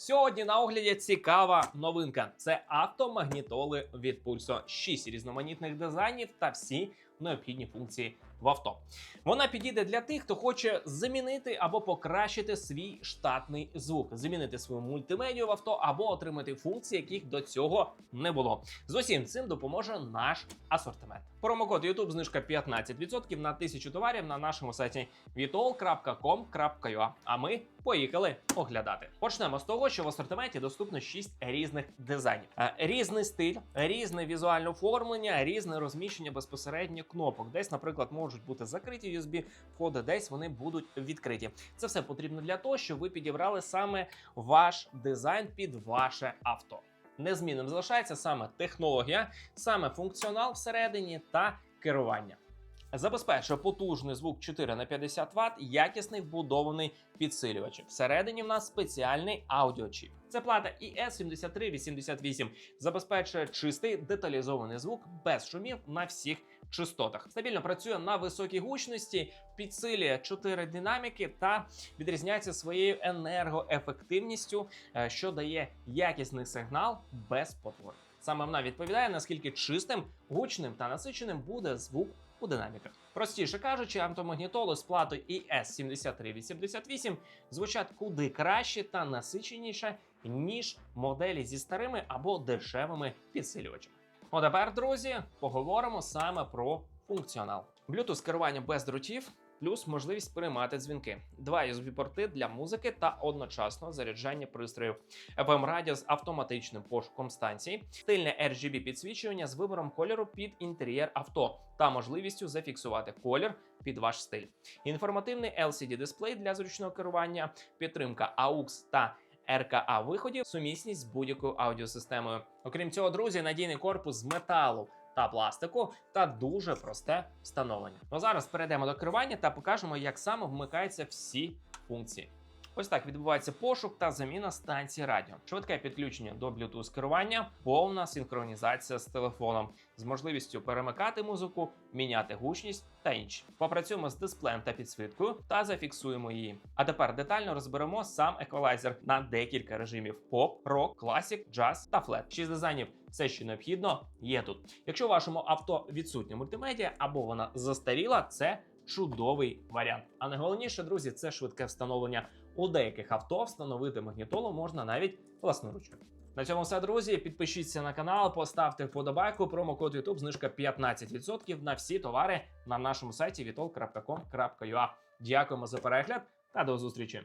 Сьогодні на огляді цікава новинка: це автомагнітоли від Pulso. 6 різноманітних дизайнів та всі необхідні функції в авто. Вона підійде для тих, хто хоче замінити або покращити свій штатний звук, замінити свою мультимедію в авто або отримати функції, яких до цього не було. З усім цим допоможе наш асортимент. Промокод YouTube знижка 15% на 1000 товарів на нашому сайті vitol.com.ua. А ми поїхали оглядати. Почнемо з того, що в асортименті доступно 6 різних дизайнів. Е, Різний стиль, різне візуальне оформлення, різне розміщення безпосередньо кнопок. Десь, наприклад, можуть бути закриті USB входи, десь вони будуть відкриті. Це все потрібно для того, щоб ви підібрали саме ваш дизайн під ваше авто. Незмінним залишається саме технологія, саме функціонал всередині та керування. Забезпечує потужний звук 4 на 50 Вт, якісний вбудований підсилювач. Всередині в нас спеціальний аудіочіп. Це плата ES7388 забезпечує чистий деталізований звук без шумів на всіх частотах. Стабільно працює на високій гучності, підсилює 4 динаміки та відрізняється своєю енергоефективністю, е, що дає якісний сигнал без потвор. Саме вона відповідає, наскільки чистим, гучним та насиченим буде звук у динаміках. Простіше кажучи, автомагнітоли з платою ES7388 звучать куди краще та насиченіше, ніж моделі зі старими або дешевими підсилювачами. Ну, тепер, друзі, поговоримо саме про функціонал. Bluetooth керування без дротів. Плюс можливість приймати дзвінки, два USB-порти для музики та одночасного заряджання пристроїв, fm радіо з автоматичним пошуком станції, стильне RGB підсвічування з вибором кольору під інтер'єр авто та можливістю зафіксувати колір під ваш стиль. Інформативний LCD дисплей для зручного керування, підтримка AUX та RKA виходів, сумісність з будь-якою аудіосистемою. Окрім цього, друзі, надійний корпус з металу та пластику та дуже просте встановлення. Ну зараз перейдемо до керування та покажемо, як саме вмикаються всі функції. Ось так відбувається пошук та заміна станції радіо, швидке підключення до Bluetooth керування, повна синхронізація з телефоном з можливістю перемикати музику, міняти гучність та інші. Попрацюємо з дисплеєм та підсвіткою та зафіксуємо її. А тепер детально розберемо сам еквалайзер на декілька режимів: поп, рок, класік, джаз та флет. Шість дизайнів. Все, що необхідно, є тут. Якщо у вашому авто відсутня мультимедіа або вона застаріла, це чудовий варіант. А найголовніше, друзі, це швидке встановлення. У деяких авто встановити магнітолу можна навіть власноруч. На цьому все, друзі. Підпишіться на канал, поставте вподобайку. Промокод YouTube знижка 15% на всі товари на нашому сайті vitol.com.ua. Дякуємо за перегляд та до зустрічі!